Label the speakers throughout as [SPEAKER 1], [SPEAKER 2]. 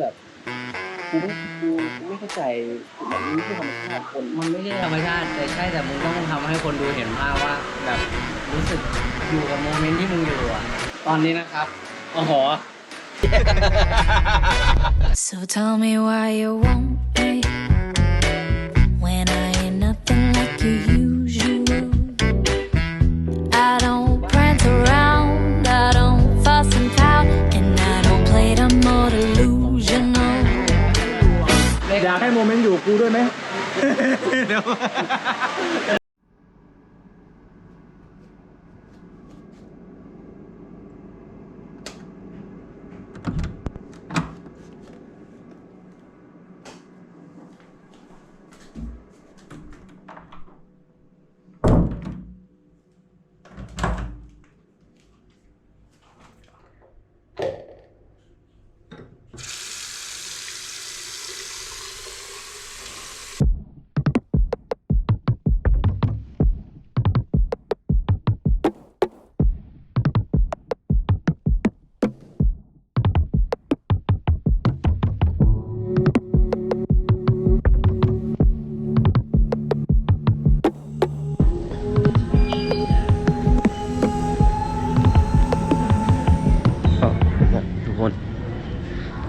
[SPEAKER 1] แบบกูไม่กูไม่เข้าใจแบบนี้คือธรรมชาติคน
[SPEAKER 2] มันไม่ใช่ธรรมชาติแต่ใช่แต่มึงต้องทำให้คนดูเห็นภาพว่าแบบรู้สึกอยู่กับโมเมนต์ที่มึงอยู่อะตอนนี้นะครับโอ้โห
[SPEAKER 3] So tell me why you want me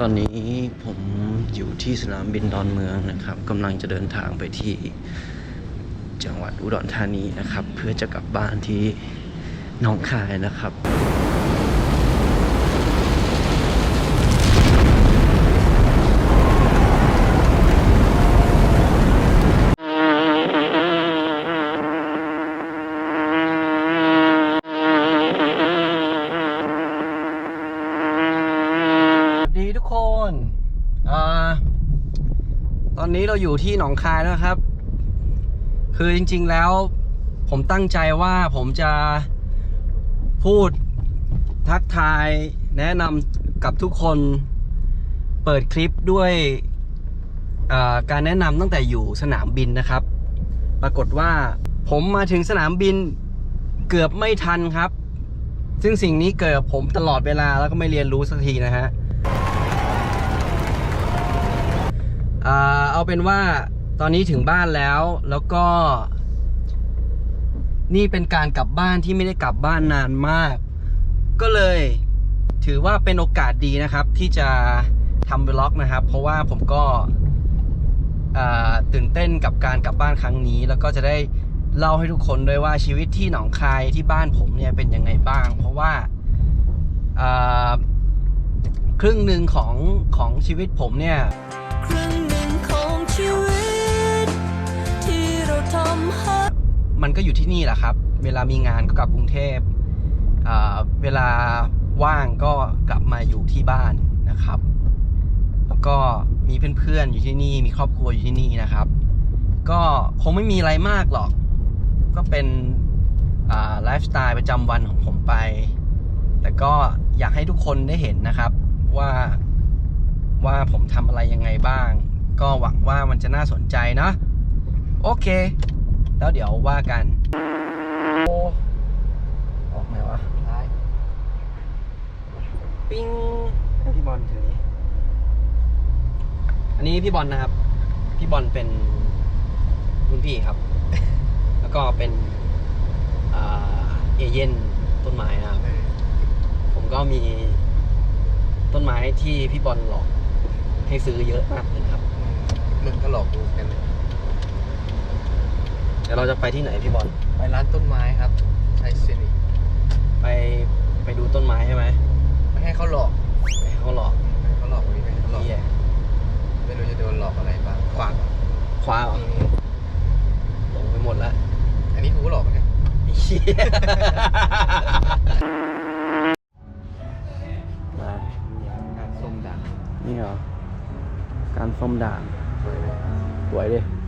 [SPEAKER 4] อน
[SPEAKER 2] นี้ผมอยู่ที่สนามบินดอนเมืองนะครับกำลังจะเดินทางไปที่จังหวัดอุดรธานีนะครับ เพื่อจะกลับบ้านที่หนองคายนะครับ สวัสดีทุกคนอ่า ตอนนี้เราอยู่ที่หนองคายแล้วครับ คือจริง ๆแล้ว ผมตั้งใจว่าผมจะพูดทักทายแนะนำกับทุกคนเปิดคลิปด้วยการแนะนำตั้งแต่อยู่สนามบินนะครับ ปรากฏว่าผมมาถึงสนามบินเกือบไม่ทันครับ ซึ่งสิ่งนี้เกิดผมตลอดเวลาแล้วก็ไม่เรียนรู้สักทีนะฮะ อ่าเอาเป็นว่าตอนนี้ถึงบ้านแล้วแล้วก็ นี่เป็นการกลับบ้านที่ไม่ได้กลับบ้านนานมาก ก็เลยถือว่าเป็นโอกาสดีนะครับ ที่จะทำวล็อกนะครับ เพราะว่าผมก็ตื่นเต้นกับการกลับบ้านครั้งนี้ แล้วก็จะได้เล่าให้ทุกคนด้วยว่าชีวิตที่หนองคายที่บ้านผมเนี่ยเป็นยังไงบ้าง เพราะว่าครึ่งหนึ่งของของชีวิตผมเนี่ย
[SPEAKER 3] ครึ่ง
[SPEAKER 2] มันก็อยู่ที่นี่แหละครับ เวลามีงานก็กลับกรุงเทพเวลาว่างก็กลับมาอยู่ที่บ้านนะครับ แล้วก็มีเพื่อนๆอยู่ที่นี่ มีครอบครัวอยู่ที่นี่นะครับ ก็คงไม่มีอะไรมากหรอก ก็เป็นไลฟ์สไตล์ประจำวันของผมไป แต่ก็อยากให้ทุกคนได้เห็นนะครับว่าว่าผมทำอะไรยังไงบ้าง ก็หวังว่ามันจะน่าสนใจนะ โอเค แล้วเดี๋ยวว่ากันออกไหมวะซ้ายปิ้งให้พี่บอลถือนี้ อันนี้พี่บอลนะครับ พี่บอลเป็นรุ่นพี่ครับ แล้วก็เป็นอ่าเอเย่นต้นไม้นะครับ ผมก็มีต้นไม้ที่พี่บอลหลอกให้ซื้อเยอะมากเลยนะครับ
[SPEAKER 1] มึงก็หลอกกูกันเลย
[SPEAKER 2] เดี๋ยวเราจะไปที่ไหนพี่บอล
[SPEAKER 1] ไปร้านต้นไม้ครับไทยซินี
[SPEAKER 2] ไปไปดูต้นไม้ใช่ไหม
[SPEAKER 1] ไม่ให้เขาหลอก
[SPEAKER 2] ไปให้เขาหลอก
[SPEAKER 1] ไม่ให้เขาหลอกวันนี้ไม่ให้เขาหลอก
[SPEAKER 2] เหี้ย
[SPEAKER 1] ไม่รู้จะโดนหลอกอะไรบ้างขวาง
[SPEAKER 2] คว้าเหรอ
[SPEAKER 1] นี่
[SPEAKER 2] หลงไปหมดแล้ว
[SPEAKER 1] อันนี้กูก็หลอกเหมือนกัน
[SPEAKER 2] ไอ้เหี้ยมา
[SPEAKER 1] การส้มด่าง
[SPEAKER 2] นี่เหรอการส้มด่าง
[SPEAKER 1] สวยไหม
[SPEAKER 2] สวยดิ
[SPEAKER 1] สวย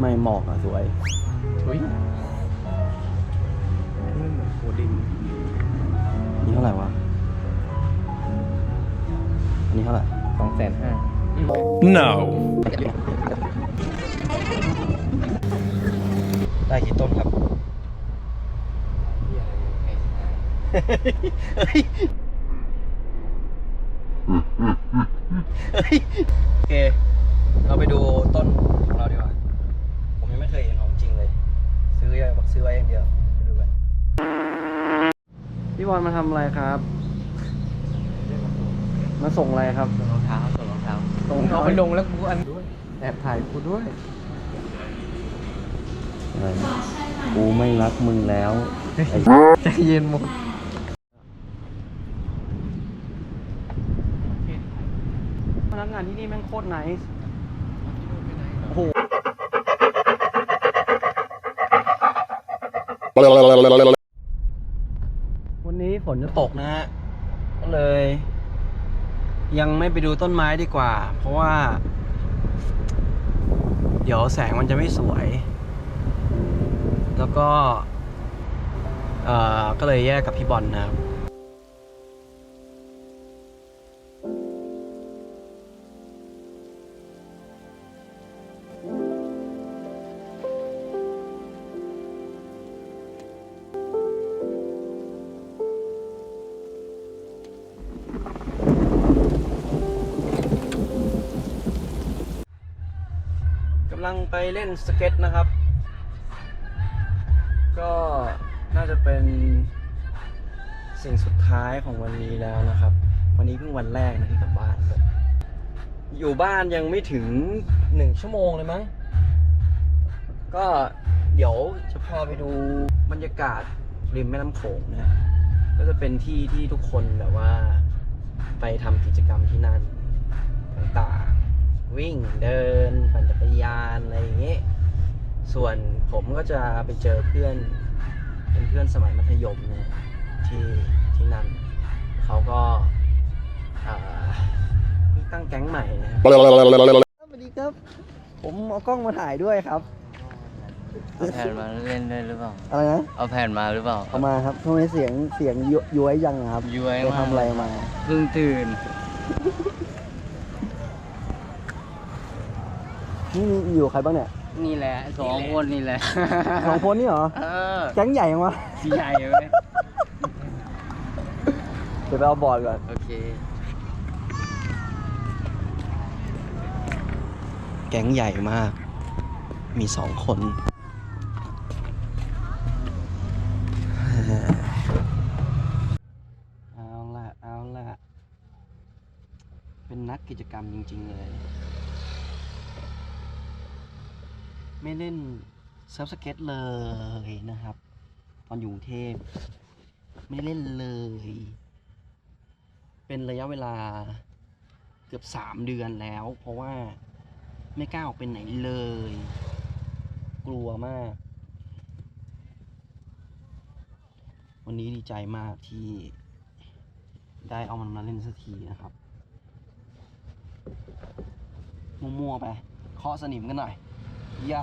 [SPEAKER 2] ไม่หมอกอะสวย
[SPEAKER 1] อุ้ยนี่เหมือนโคดิน
[SPEAKER 2] นี่เท่าไหร่วะ อันนี้เท่าไหร่
[SPEAKER 1] สองแสนห้า
[SPEAKER 4] no
[SPEAKER 2] ได้กี่ต้นครับ
[SPEAKER 1] ที่อะไรไอ้
[SPEAKER 2] เฮ้ยเฮ้ยโอเค เราไปดูต้นของเราดีกว่า พี่บอลมาทำอะไรครับ มาส่งอะไรครับ ส่งรองเท้าส่งรองเท้าส่งรองเท้า
[SPEAKER 4] เอาไปลงแล้วกูอัน
[SPEAKER 2] แอบถ่ายกูด้วย กูไม่รักมึงแล้ว
[SPEAKER 4] ใจเย็นหมด
[SPEAKER 2] พนักงานที่นี่แม่งโคตรไนส์โอ้โหวันนี้ ฝนจะตกนะฮะก็เลย ยังไม่ไปดูต้นไม้ดีกว่า เพราะว่า เดี๋ยวแสงมันจะไม่สวย แล้วก็ เอ่อ ก็เลยแยกกับพี่บอลนะครับ ลังไปเล่นสเก็ตนะครับ ก็น่าจะเป็นสิ่งสุดท้ายของวันนี้แล้วนะครับ วันนี้เพิ่งวันแรกนะที่กลับบ้านอยู่บ้านยังไม่ถึงหนึ่งชั่วโมงเลยมั้ง ก็เดี๋ยวจะพาไปดูบรรยากาศริมแม่น้ำโขงนะ ก็จะเป็นที่ที่ทุกคนแบบว่า ไปทำกิจกรรมที่นั่นต่าง วิ่งเดินปั่นจักรยานอะไรอย่างเงี้ยส่วนผมก็จะไปเจอเพื่อน เป็นเพื่อนสมัยมัธยมเนี่ยที่ที่นั่นเขาก็อ่าเพิ่งตั้งแก๊งใหม่นะครับสวัสดีครับ ผมเอากล้องมาถ่ายด้วยครับ
[SPEAKER 5] เอาแผ่นมาเล่นด้วยหรือเปล่า
[SPEAKER 2] อะไรนะ
[SPEAKER 5] เอาแผ่นมาหรือเปล่า
[SPEAKER 2] เอามาครับทำไมเสียงเสียงยย้วยยังอะครับ
[SPEAKER 5] ย้วย
[SPEAKER 2] ไป
[SPEAKER 5] มาก
[SPEAKER 2] ทำอะไรมา
[SPEAKER 5] เพิ่งตื่น
[SPEAKER 2] นี่มีอยู่ใครบ้างเนี่ย
[SPEAKER 5] นี่แหละสองคนนี่แหละ
[SPEAKER 2] สองคนนี่เหรอ
[SPEAKER 5] เออ
[SPEAKER 2] แก๊งใหญ่ยังวะ
[SPEAKER 5] ใหญ่เว้ย
[SPEAKER 2] เดี๋ยวไปเอาบอร์ดก่อน
[SPEAKER 5] โอเค
[SPEAKER 2] แก๊งใหญ่มาก มีสองคน เอาละเอาละเป็นนักกิจกรรมจริง ๆ เลย ไม่เล่นเซิร์ฟสเก็ตเลยนะครับ ตอนอยู่กรุงเทพไม่เล่นเลย เป็นระยะเวลาเกือบสามเดือนแล้ว เพราะว่าไม่กล้าออกไปไหนเลย กลัวมาก วันนี้ดีใจมากที่ได้เอามันมาเล่นสักทีนะครับ มั่วๆไปเคาะสนิมกันหน่อย อย่า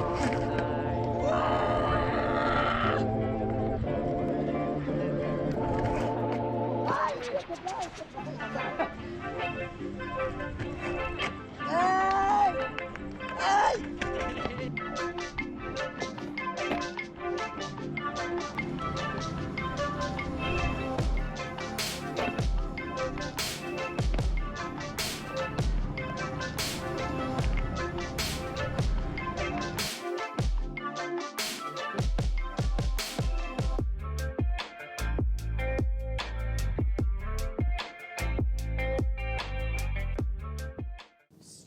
[SPEAKER 2] Bye.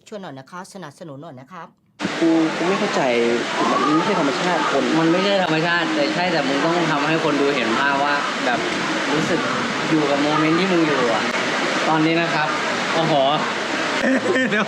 [SPEAKER 6] ช่วยหน่อยนะคะ สนับสนุนหน่อยนะครับ
[SPEAKER 2] กูกูไม่เข้าใจมันไม่ใช่ธรรมชาติคน
[SPEAKER 5] มันไม่ใช่ธรรมชาติแต่ใช่แต่มึงต้องทำให้คนดูเห็นภาพว่าแบบรู้สึกอยู่กับโมเมนต์ที่มึงอยู่อะตอนนี้นะครับโอ้โห
[SPEAKER 7] เดี๋ยว